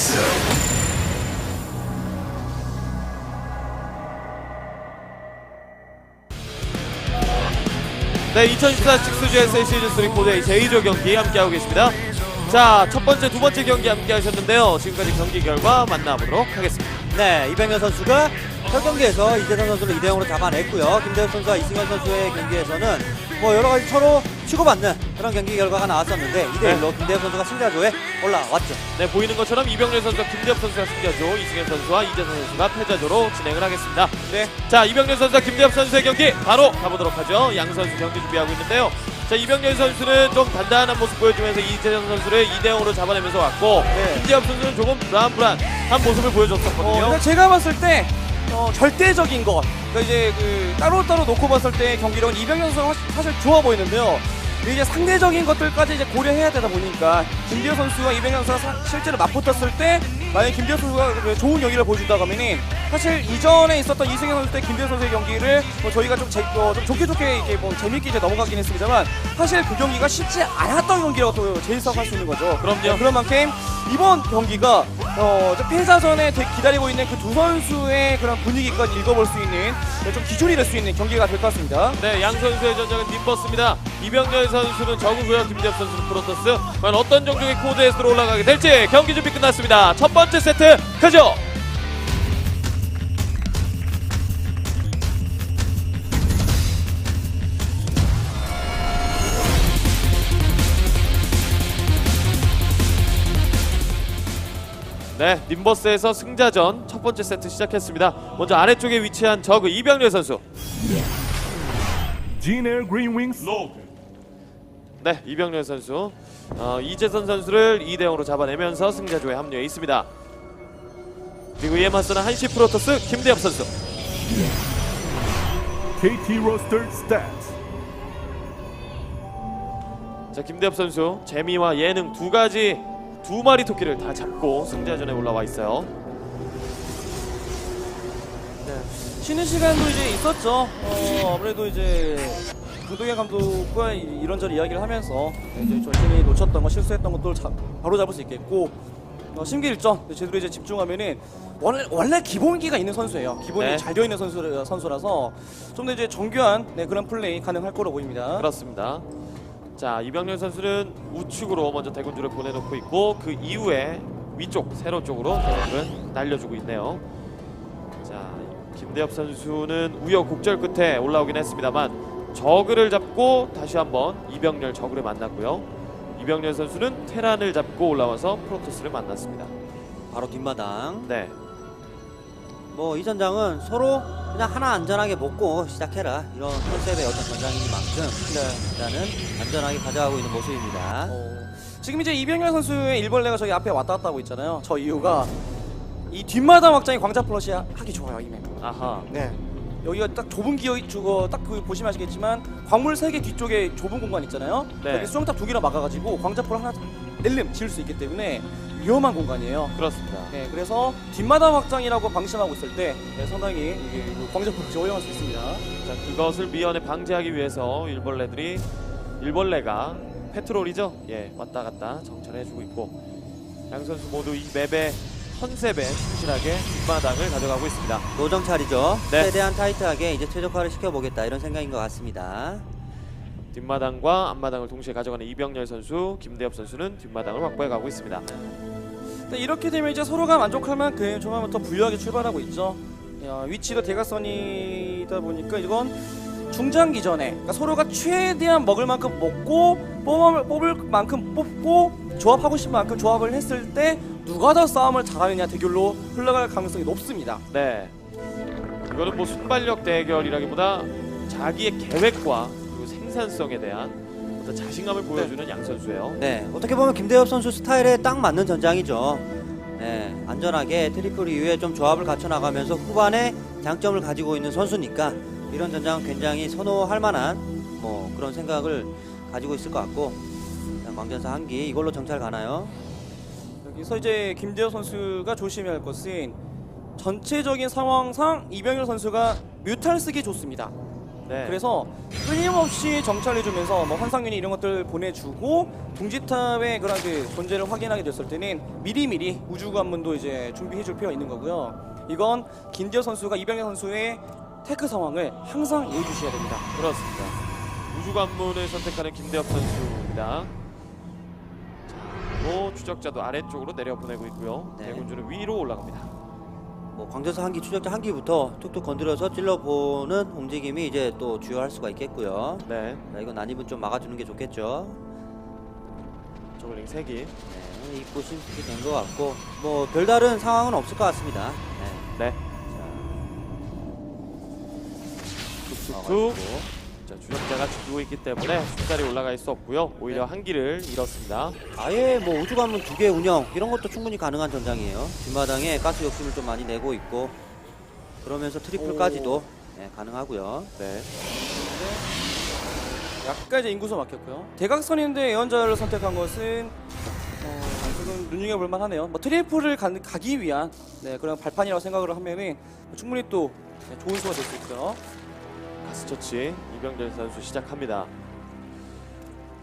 연습 네, 2014 직수GS 시즌3 코드의 제2조 경기 함께하고 계십니다. 자, 첫 번째, 두 번째 경기 함께 하셨는데요. 지금까지 경기 결과 만나보도록 하겠습니다. 네, 이병현 선수가 첫 경기에서 이재성 선수를 2대 0으로 잡아냈고요. 김대엽 선수와 이승현 선수의 경기에서는 뭐 여러 가지 서로 치고받는 그런 경기 결과가 나왔었는데 2대 1로 김대엽 선수가 승자조에 올라왔죠. 네, 보이는 것처럼 이병렬 선수와 김대엽 선수가 승자조, 이승현 선수와 이재선 선수가 패자조로 진행을 하겠습니다. 네. 자, 이병렬 선수와 김대엽 선수의 경기 바로 가보도록 하죠. 양 선수 경기 준비하고 있는데요. 자, 이병렬 선수는 좀 단단한 모습 보여주면서 이재선 선수를 2대 0으로 잡아내면서 왔고, 네. 김대엽 선수는 조금 불안불안한 모습을 보여줬었거든요. 어, 제가 봤을 때 어, 절대적인 것. 그러니까 이제 그 따로따로 놓고 봤을 때 경기력은 이병현 선수가 사- 사실 좋아 보이는데요. 이제 상대적인 것들까지 이제 고려해야 되다 보니까 김기현 선수와 이병현 선수가 사- 실제로 맞붙었을 때 만약 김기현 선수가 그 좋은 경기를 보여준다고 하면은 사실 이전에 있었던 이승현 선수 때 김기현 선수의 경기를 뭐 저희가 좀, 제, 어, 좀 좋게 좋게 이게 뭐 재밌게 이제 넘어가긴 했습니다만 사실 그 경기가 쉽지 않았던 경기라고 또 제일사할 수 있는 거죠. 그럼요. 네, 그런 만큼 이번 경기가 어, 이제 패자전에 대- 기다리고 있는 그 두 선수의 그런 분위기까지 읽어볼 수 있는 네, 좀 기준이 될 수 있는 경기가 될 것 같습니다. 네, 양 선수의 전장은 님버스입니다. 이병렬 선수는 저구고요, 김재엽 선수는 프로토스. 과연 어떤 종족의 코드에서로 올라가게 될지 경기 준비 끝났습니다. 첫 번째 세트 가죠. 네, 님버스에서 승자전 첫 번째 세트 시작했습니다. 먼저 아래쪽에 위치한 저그 이병렬 선수. Green Wings 네, 이병렬 선수. 어, 이재선 선수를 2대 0으로 잡아내면서 승자조에 합류해 있습니다. 그리고 이에 맞서는 한시 프로토스 김대엽 선수. KT Roster Stats 자, 김대엽 선수 재미와 예능 두 가지 두 마리 토끼를 다 잡고 승자전에 올라와 있어요. 쉬는 시간도 이제 있었죠. 어, 아무래도 이제 강동현 감독과 이- 이런저런 이야기를 하면서 이제 전신이 놓쳤던 거 실수했던 것들 자, 바로 잡을 수 있겠고 어, 심기일전 제대로 이제 집중하면은 원래, 원래 기본기가 있는 선수예요. 기본이 네. 잘 되어 있는 선수, 선수라서 좀 더 이제 정교한 네, 그런 플레이 가능할 거로 보입니다. 그렇습니다. 자, 이병렬 선수는 우측으로 먼저 대군주를 보내놓고 있고 그 이후에 위쪽 세로 쪽으로 대군주를 날려주고 있네요. 자, 김대엽 선수는 우여곡절 끝에 올라오긴 했습니다만 저그를 잡고 다시 한번 이병렬 저그를 만났고요. 이병렬 선수는 테란을 잡고 올라와서 프로토스를 만났습니다. 바로 뒷마당. 네, 뭐 이 전장은 서로 그냥 하나 안전하게 먹고 시작해라 이런 컨셉의 어떤 전장이니만큼 일단은 안전하게 가져가고 있는 모습입니다. 어, 지금 이제 이병렬 선수의 일벌레가 저기 앞에 왔다 갔다 하고 있잖아요. 저 이유가 이 뒷마당 확장이 광자 플러시 하기 좋아요, 이 맵. 아하, 네. 여기가 딱 좁은 기억이 주고 딱그 보시면 아시겠지만 광물 세 개 뒤쪽에 좁은 공간 있잖아요. 네. 여기 수정탑 두 개나 막아가지고 광자포를 하나 낼름 지을 수 있기 때문에 위험한 공간이에요. 그렇습니다. 네, 그래서 뒷마당 확장이라고 방심하고 있을 때 네, 상당히 이게 그 광자포를 저용할 수 있습니다. 자, 그것을 미연에 방지하기 위해서 일벌레들이 일벌레가 페트롤이죠. 예, 왔다 갔다 정찰해주고 있고 양 선수 모두 이 맵의 컨셉에 충실하게 뒷마당을 가져가고 있습니다. 노정찰이죠. 네. 최대한 타이트하게 이제 최적화를 시켜보겠다 이런 생각인 것 같습니다. 뒷마당과 앞마당을 동시에 가져가는 이병렬 선수, 김대엽 선수는 뒷마당을 확보해 가고 있습니다. 네, 이렇게 되면 이제 서로가 만족할 만큼 좀 하면 더 부유하게 출발하고 있죠. 야, 위치도 대각선이다 보니까 이건 중장 기 전에 그러니까 서로가 최대한 먹을 만큼 먹고 뽑을, 뽑을 만큼 뽑고 조합하고 싶은 만큼 조합을 했을 때 누가 더 싸움을 잘하느냐 대결로 흘러갈 가능성이 높습니다. 네, 이거는 뭐 순발력 대결이라기보다 자기의 계획과 그리고 생산성에 대한 어떤 자신감을 보여주는 양 선수예요. 네, 어떻게 보면 김대엽 선수 스타일에 딱 맞는 전장이죠. 네, 안전하게 트리플 이후에 좀 조합을 갖춰 나가면서 후반에 장점을 가지고 있는 선수니까 이런 전장은 굉장히 선호할 만한 뭐 그런 생각을 가지고 있을 것 같고 자, 광전사 한기 이걸로 정찰 가나요? 여기서 이제 김대호 선수가 조심해야 할 것은 전체적인 상황상 이병렬 선수가 뮤탈 쓰기 좋습니다. 네. 그래서 끊임없이 정찰해주면서 뭐 환상윤이 이런 것들 보내주고 둥지탑의 그런 그 존재를 확인하게 됐을 때는 미리미리 우주 관문도 이제 준비해줄 필요가 있는 거고요. 이건 김지호 선수가 이병현 선수의 테크 상황을 항상 예의주시해야 됩니다. 그렇습니다. 우주 관문을 선택하는 김대엽 선수입니다. 자, 그리고 추적자도 아래쪽으로 내려 보내고 있고요. 네. 대군주는 위로 올라갑니다. 뭐 광전사 한기 추적자 한기부터 툭툭 건드려서 찔러보는 움직임이 이제 또 주요할 수가 있겠고요. 네, 자, 이거 난입은 좀 막아주는 게 좋겠죠. 저글링 3기. 네, 입구 심플이 된 것 같고 뭐 별다른 상황은 없을 것 같습니다. 네. 네. 툭툭툭. 자, 추적자가 지키고 있기 때문에 숫자리 올라갈 수 없고요. 오히려 한 기를 잃었습니다. 아예 뭐 우주 관문 두 개 운영 이런 것도 충분히 가능한 전장이에요. 뒷마당에 가스 욕심을 좀 많이 내고 있고 그러면서 트리플까지도 네, 가능하고요. 네. 약간 이제 인구수 막혔고요. 대각선인데 예언자를 선택한 것은 어, 조금 눈여겨볼 만하네요. 뭐 트리플을 가, 가기 위한 네, 그런 발판이라고 생각을 하면은 충분히 또 네, 좋은 수가 될 수 있고 요. 가스처치 이병렬 선수 시작합니다.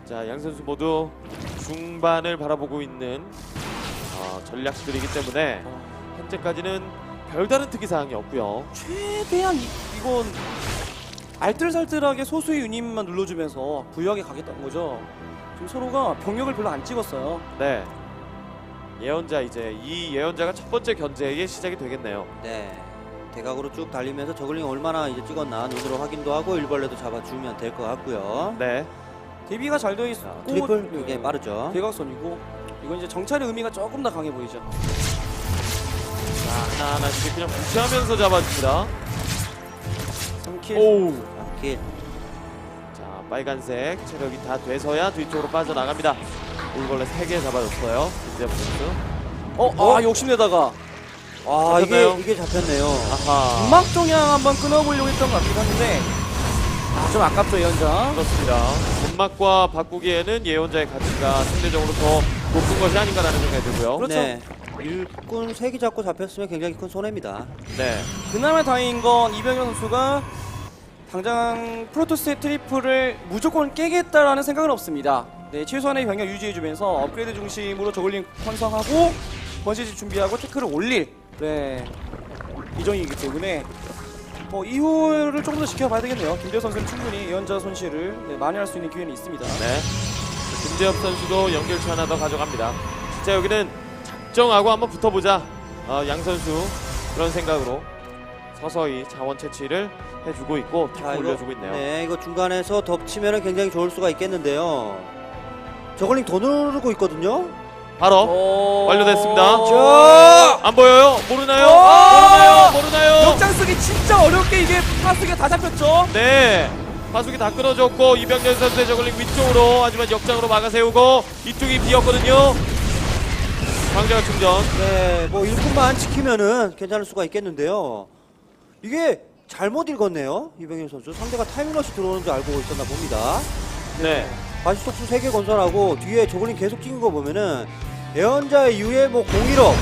자, 양 선수 모두 중반을 바라보고 있는 어, 전략들이기 때문에 현재까지는 별다른 특이 사항이 없고요. 최대한 이, 이건 알뜰살뜰하게 소수의 유닛만 눌러주면서 부유하게 가겠다는 거죠. 지금 서로가 병력을 별로 안 찍었어요. 네. 예언자 이제 이 예언자가 첫 번째 견제의 시작이 되겠네요. 네. 대각으로 쭉 달리면서 저글링 얼마나 이제 찍었나 눈으로 확인도 하고 일벌레도 잡아주면 될 것 같고요. 네. 대비가 잘 되어 자, 있고 트리플 네, 이게 빠르죠. 대각선이고 이건 이제 정찰의 의미가 조금 더 강해 보이죠. 자, 하나하나씩 그냥 무시하면서 잡아줍니다. 3킬. 오우. 자, 킬. 자, 빨간색 체력이 다 돼서야 뒤쪽으로 빠져나갑니다. 일벌레 3개 잡아줬어요. 김재엽 선수. 어, 아 욕심내다가 아 잡혔나요? 이게 이게 잡혔네요. 아하. 음악 종양 한번 끊어보려고 했던 것 같긴 한데 아, 좀 아깝죠 예언자. 그렇습니다. 본막과 바꾸기에는 예언자의 가치가 상대적으로 더 높은 것이 아닌가라는 생각이 들고요. 그렇죠. 네. 일꾼 세개 잡고 잡혔으면 굉장히 큰 손해입니다. 네. 그나마 다행인 건 이병현 선수가 당장 프로토스의 트리플을 무조건 깨겠다라는 생각은 없습니다. 네, 최소한의 병력 유지해주면서 업그레이드 중심으로 저글링 형성하고 번시지 준비하고 태클을 올릴 네, 이정이기 때문에 뭐 이후를 조금 더 지켜봐야 되겠네요. 김재 선수는 충분히 예언자 손실을 네, 만회할 수 있는 기회는 있습니다. 네. 김재엽 선수도 연결체 하나 더 가져갑니다. 진짜 여기는 작정하고 한번 붙어보자. 어, 양 선수 그런 생각으로 서서히 자원 채취를 해주고 있고 자, 탁 이거- 올려주고 있네요. 네, 이거 중간에서 덮치면 굉장히 좋을 수가 있겠는데요. 저글링 더 누르고 있거든요. 바로 어... 완료됐습니다. 자, 안 보여요? 모르나요? 어! 모르나요? 모르나요? 역장 쓰기 진짜 어렵게 이게 파스가 다 잡혔죠. 네. 파수기 다 끊어졌고 이병렬 선수의 저글링 위쪽으로 하지만 역장으로 막아세우고 이쪽이 비었거든요. 광자가 충전. 네, 뭐 일꾼만 지키면은 괜찮을 수가 있겠는데요. 이게 잘못 읽었네요. 이병현 선수. 상대가 타이밍러시 들어오는 줄 알고 있었나 봅니다. 네. 바시속수 3개 건설하고 뒤에 저글링 계속 찍은 거 보면은 예언자의 이후에 뭐 공일업,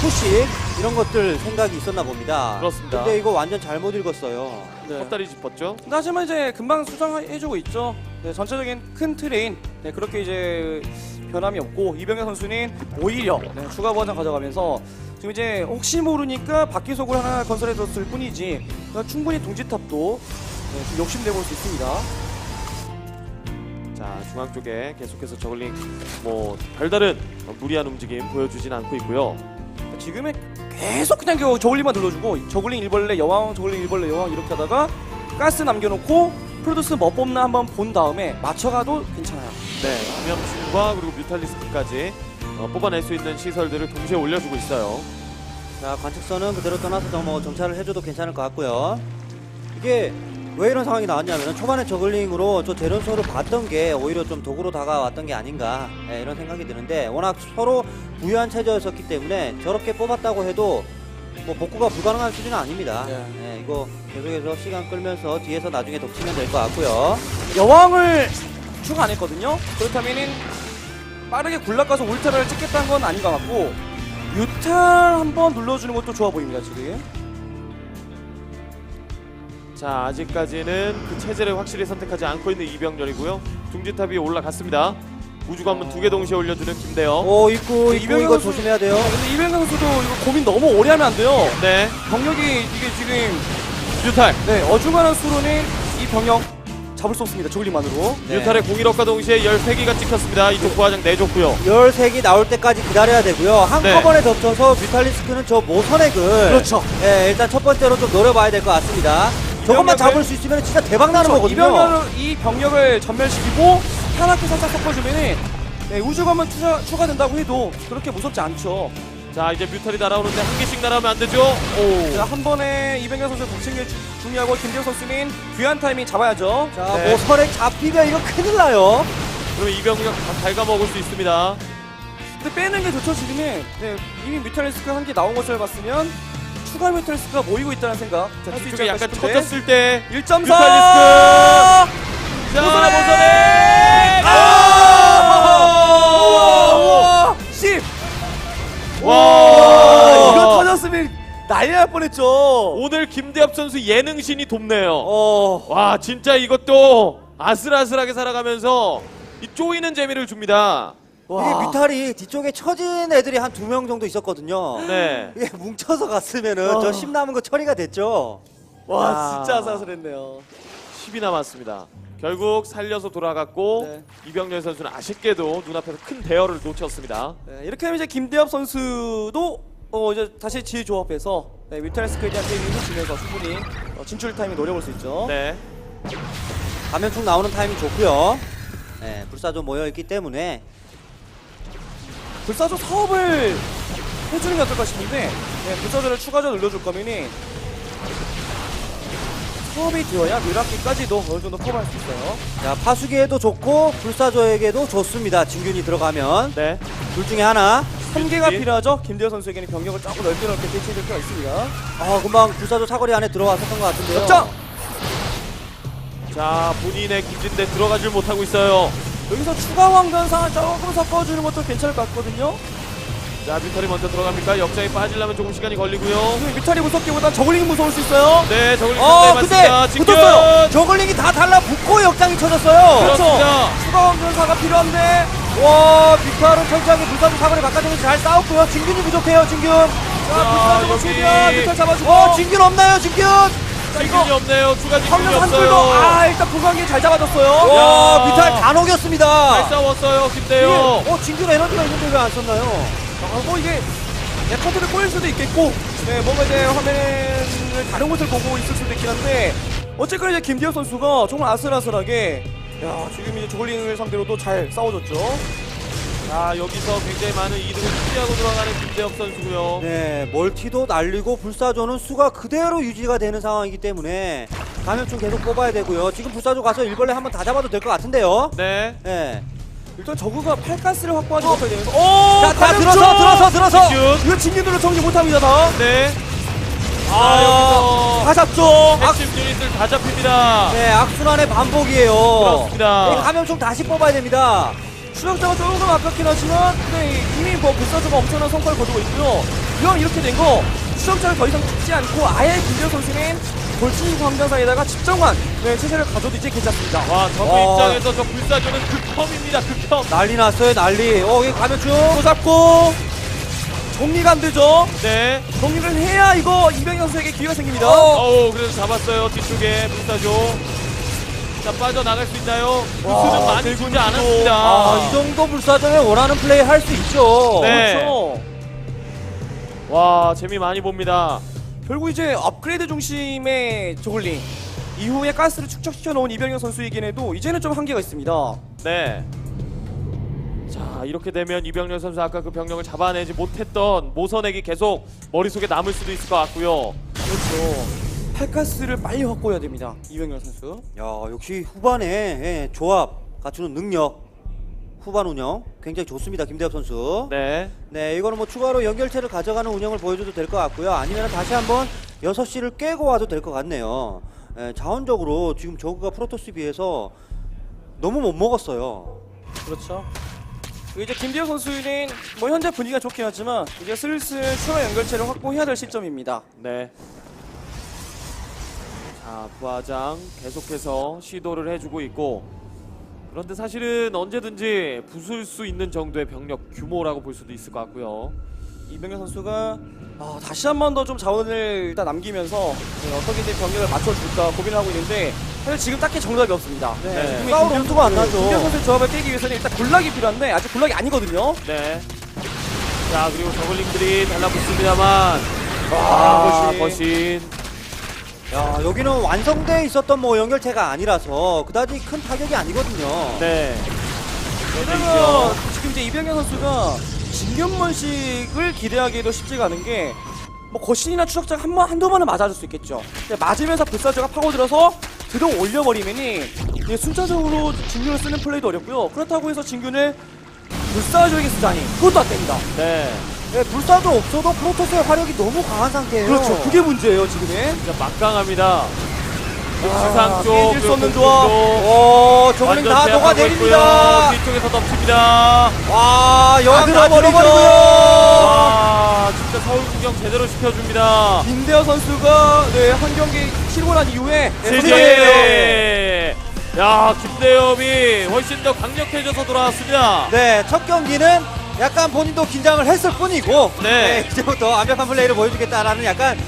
푸시 이런 것들 생각이 있었나 봅니다. 그렇습니다. 근데 이거 완전 잘못 읽었어요. 네. 헛다리 짚었죠. 근데 하지만 이제 금방 수정해주고 있죠. 네, 전체적인 큰 트레인 네, 그렇게 이제 변함이 없고 이병현 선수는 오히려 네, 추가 버전 가져가면서 지금 이제 혹시 모르니까 바퀴 속을 하나 건설해뒀을 뿐이지 그러니까 충분히 동지탑도 네, 좀 욕심내 볼 수 있습니다. 자 중앙 쪽에 계속해서 저글링 뭐 별다른 무리한 움직임 보여주진 않고 있고요. 지금은 계속 그냥 그 저글링만 눌러주고 저글링 일벌레 여왕 저글링 일벌레 여왕 이렇게 하다가 가스 남겨놓고 프로듀스 뭐 뽑나 한번 본 다음에 맞춰가도 괜찮아요. 네, 감염충과 그리고 뮤탈리스크까지 어, 뽑아낼 수 있는 시설들을 동시에 올려주고 있어요. 자, 관측선은 그대로 떠나서 뭐 정찰을 해줘도 괜찮을 것 같고요. 이게 왜 이런 상황이 나왔냐면 초반에 저글링으로 저 대련소를 봤던 게 오히려 좀 도구로 다가왔던 게 아닌가 네, 이런 생각이 드는데 워낙 서로 부유한 체제였었기 때문에 저렇게 뽑았다고 해도 뭐 복구가 불가능한 수준은 아닙니다. 네. 네, 이거 계속해서 시간 끌면서 뒤에서 나중에 덮치면 될 것 같고요. 여왕을 추가 안 했거든요. 그렇다면은 빠르게 굴락가서 울타라를 찍겠다는 건 아닌 것 같고 유탈 한번 눌러주는 것도 좋아 보입니다 지금. 자 아직까지는 그 체제를 확실히 선택하지 않고 있는 이병렬이고요. 둥지탑 위에 올라갔습니다. 우주 관문 두 개 동시에 올려주는 김대영. 오 입구 입구 이거 선수- 조심해야 돼요. 근데 이병현 선수도 이거 고민 너무 오래 하면 안 돼요. 네, 병력이 이게 지금 뮤탈. 네 어중간한 수로는 이 병력 잡을 수 없습니다. 저글링만으로. 네. 뮤탈의 공일업과 동시에 13기가 찍혔습니다. 이쪽 부하장 내줬고요. 13기 나올 때까지 기다려야 되고요. 한꺼번에 덮쳐서 뮤탈리스크는 저 모선액을 그렇죠. 예, 일단 첫 번째로 좀 노려봐야 될 것 같습니다. 저것만 잡을 수 있으면 진짜 대박 나는 그렇죠. 거거든요. 이병렬을 이 병력을 전멸시키고 하나씩 살짝 섞어주면은 네, 우주관만 추가, 추가된다고 해도 그렇게 무섭지 않죠. 자 이제 뮤탈이 날아오는데 한 개씩 날아오면 안 되죠. 오. 자, 한 번에 이병현 선수 독칭이 중요하고 김대호 선수는 귀한 타이밍 잡아야죠. 자, 네. 모선액 잡히면 이거 큰일 나요. 그러면 이병렬 갉아먹을 수 있습니다. 근데 빼는 게 좋죠 지금은. 네, 이미 뮤탈리스크 한 개 나온 것을 봤으면 추가 뮤탈리스크가 모이고 있다는 생각. 자 할수 있지 뒤쪽에 않을까 약간 싶은데. 터졌을 때 1.4 뮤탈리스크! 자! 모선액! 아! 아! 우와! 10! 와! 아, 이거 터졌으면 난리 날 뻔했죠. 오늘 김대엽 선수 예능신이 돕네요. 어, 와 진짜 이것도 아슬아슬하게 살아가면서 이 쪼이는 재미를 줍니다. 이게 뮤탈이 뒤쪽에 처진 애들이 한 두 명 정도 있었거든요. 네. 이게 뭉쳐서 갔으면은 와. 저심 남은 거 처리가 됐죠. 와 아. 진짜 아슬아슬했네요. 10이 남았습니다. 결국 살려서 돌아갔고 네. 이병렬 선수는 아쉽게도 눈앞에서 큰 대열을 놓쳤습니다. 네, 이렇게 하면 이제 김대엽 선수도 어, 이제 다시 지혜 조합해서 네, 뮤탈리스크에 대한 게임을 해주면서 충분히 어, 진출 타이밍 노려볼 수 있죠. 네. 감염충 나오는 타이밍 좋고요. 네, 불사조 모여 있기 때문에 불사조 사업을 해주는 게 어떨까 싶은데 네, 불사조를 추가적으로 늘려줄 거면은 사업이 되어야 뮤락기까지도 어느 정도 커버할 수 있어요. 자, 파수기에도 좋고 불사조에게도 좋습니다. 진균이 들어가면 네. 둘 중에 하나. 한 개가 예. 필요하죠. 김대엽 선수에게는 병력을 조금 넓게 넓게 배치해줄 필요가 있습니다. 아, 금방 불사조 사거리 안에 들어왔었던 것 같은데요. 자 본인의 기진대 들어가질 못하고 있어요. 여기서 추가 왕관상을 조금 섞어주는 것도 괜찮을 것 같거든요. 자 뮤탈이 먼저 들어갑니까? 역장이 빠지려면 조금 시간이 걸리고요. 지금 뮤탈이 무섭기보단 저글링이 무서울 수 있어요. 네 저걸 어, 근데 많습니다. 진균! 붙었어요. 저글링이 다 달라붙고 역장이 쳐졌어요. 그렇습니다. 추가 왕관사가 필요한데 와, 빅타는 철저하게 불사조 사거리 바깥쪽에서 잘 싸웠고요. 진균이 부족해요, 진균. 자, 자, 불사조 여기. 최대한 뮤탈 잡아주고 어, 진균 없나요, 진균? 진균이 없네요. 추가 진균이 황금 없어요. 한줄도 아 일단 구강기 잘 잡아줬어요. 와, 야. 빅탈 다 녹였습니다. 잘 싸웠어요 김대요. 어, 진균 에너지가 있는데 왜 안 썼나요? 아, 뭐 이게 네, 커트를 꼬일 수도 있겠고 네, 뭔가 이제 화면을 다른 곳을 보고 있을 수도 있긴 한데 어쨌거나 이제 김대엽 선수가 정말 아슬아슬하게 야 지금 이제 조글링을 상대로도 잘 싸워줬죠. 자 여기서 굉장히 많은 이득을 취하고 들어가는 김대엽 선수고요. 네, 멀티도 날리고 불사조는 수가 그대로 유지가 되는 상황이기 때문에 감염충 계속 뽑아야 되고요. 지금 불사조 가서 일벌레 한번 다 잡아도 될 것 같은데요. 네. 네. 일단 저그가 팔가스를 확보하지 못하게 되면서 오! 자, 다 감염충! 들어서, 들어서, 들어서. 진균. 이거 진균으로 정리 못합니다 다. 네. 아, 아, 다 잡죠. 여기서 핵심 유닛들 다 잡힙니다. 네, 악순환의 반복이에요. 그렇습니다. 이 감염충 다시 뽑아야 됩니다. 추적자가 조금 아깝긴 하지만 네, 이미 뭐 불사조가 엄청난 성과를 거두고 있고요. 이왕 이렇게 된 거 추적자를 더 이상 찍지 않고 아예 김대호 선수는 돌진 광장사에다가 집정관 네, 체제를 가져도 이제 괜찮습니다. 와, 저그 와. 입장에서 저 불사조는 극혐입니다. 극혐. 난리 났어요, 난리. 어, 이 감염충. 또 잡고 정리가 안 되죠. 네. 정리를 해야 이거 이병현 선수에게 기회가 생깁니다. 어우, 그래서 잡았어요. 뒤쪽에 불사조. 자, 빠져나갈 수 있나요? 와, 루스는 많이. 주지 않았습니다. 아, 이 정도 불사조에 원하는 플레이 할 수 있죠. 네. 그렇죠. 와, 재미 많이 봅니다. 결국 이제 업그레이드 중심의 저글링 이후에 가스를 축적시켜 놓은 이병현 선수이긴 해도 이제는 좀 한계가 있습니다. 네. 자, 이렇게 되면 이병렬 선수 아까 그 병력을 잡아내지 못했던 모선액이 계속 머릿속에 남을 수도 있을 것 같고요. 그렇죠. 팔가스를 빨리 확보해야 됩니다. 이병현 선수. 야, 역시 후반에 예, 조합 갖추는 능력. 후반 운영 굉장히 좋습니다. 김대엽 선수. 네. 네, 이거는 뭐 추가로 연결체를 가져가는 운영을 보여줘도 될 것 같고요. 아니면 다시 한번 6시를 깨고 와도 될 것 같네요. 예, 자원적으로 지금 저그가 프로토스 비해서 너무 못 먹었어요. 그렇죠. 이제 김대호 선수는 뭐 현재 분위기가 좋긴 하지만 이제 슬슬 추가 연결체를 확보해야 될 시점입니다. 네. 자, 부하장 계속해서 시도를 해주고 있고 그런데 사실은 언제든지 부술 수 있는 정도의 병력 규모라고 볼 수도 있을 것 같고요. 이병현 선수가 아, 다시 한 번 더 좀 자원을 일단 남기면서 네, 어떻게 이제 병력을 맞춰줄까 고민을 하고 있는데 사실 지금 딱히 정답이 없습니다. 네. 싸울 김병- 엄두가 안 나죠. 김병현 선수의 조합을 깨기 위해서는 일단 군락이 필요한데 아직 군락이 아니거든요. 네. 자 그리고 저글링들이 달라붙습니다만 아, 아, 거신. 거신. 야 여기는 완성돼 있었던 뭐 연결체가 아니라서 그다지 큰 타격이 아니거든요. 네. 왜냐면 지금 이제 이병현 선수가 진균문식을 기대하기도 쉽지가 않은 게 뭐 거신이나 추적자가 한 번, 한두 번은 맞아줄 수 있겠죠. 근데 맞으면서 불사조가 파고들어서 들어 올려버리면이 순차적으로 진균을 쓰는 플레이도 어렵고요. 그렇다고 해서 진균을 불사조에게 쓰자니 그것도 안 됩니다. 네. 네, 불사조 없어도 프로토스의 화력이 너무 강한 상태예요. 그렇죠. 그게 문제예요, 지금은. 진짜 막강합니다. 그 아, 쪽, 깨질 수 없는 조합. 오, 저글링 다 완전 녹아 제압하고 내립니다. 있고요. 뒤쪽에서 덮칩니다. 와, 여왕 다 들어버리죠. 들어버리고요. 와, 진짜 서울 구경 제대로 시켜줍니다. 김대호 선수가 네, 한 경기 치고 난 이후에 네, 제제. 야, 김대엽이 훨씬 더 강력해져서 돌아왔습니다. 네, 첫 경기는 약간 본인도 긴장을 했을 뿐이고, 네. 이제부터 완벽한 플레이를 보여주겠다라는 약간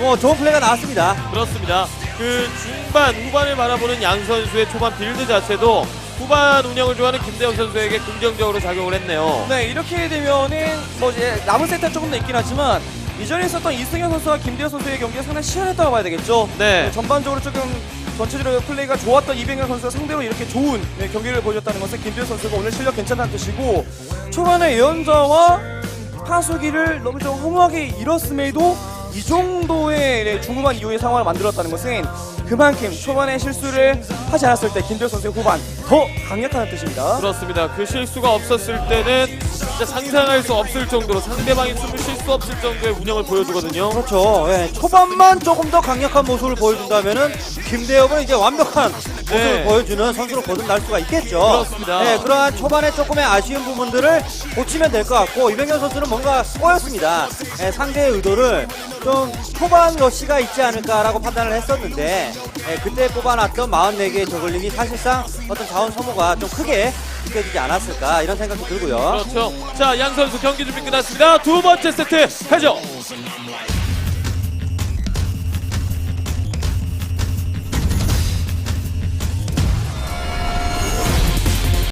어, 좋은 플레이가 나왔습니다. 그렇습니다. 그 중반, 후반을 바라보는 양 선수의 초반 빌드 자체도 후반 운영을 좋아하는 김대엽 선수에게 긍정적으로 작용을 했네요. 네 이렇게 되면은 뭐 이제 남은 세트는 조금 더 있긴 하지만 이전에 있었던 이승현 선수와 김대호 선수의 경기가 상당히 치열했다고 봐야 되겠죠. 네. 전반적으로 조금 전체적으로 플레이가 좋았던 이병현 선수가 상대로 이렇게 좋은 네, 경기를 보여줬다는 것은 김대호 선수가 오늘 실력 괜찮다는 뜻이고 초반에 예언자와 파수기를 너무 좀 허무하게 잃었음에도 이 정도의 네, 중후반 이후의 상황을 만들었다는 것은 그만큼 초반에 실수를 하지 않았을 때 김대호 선수의 후반 더 강력하다는 뜻입니다. 그렇습니다. 그 실수가 없었을 때는 진짜 상상할 수 없을 정도로 상대방이 숨을 쉴 수 없을 정도의 운영을 보여주거든요. 그렇죠. 예, 초반만 조금 더 강력한 모습을 보여준다면은 김대엽은 이제 완벽한 모습을 네. 보여주는 선수로 거듭날 수가 있겠죠. 그렇습니다. 네, 그러한 초반에 조금의 아쉬운 부분들을 고치면 될 것 같고 이병현 선수는 뭔가 꼬였습니다. 예, 상대의 의도를 좀 초반 러시가 있지 않을까라고 판단을 했었는데 예, 그때 뽑아놨던 44개의 저글링이 사실상 어떤 자원 소모가 좀 크게 느껴지지 않았을까 이런 생각도 들고요. 그렇죠. 자, 양 선수 경기 준비 끝났습니다. 두 번째 세트 해죠.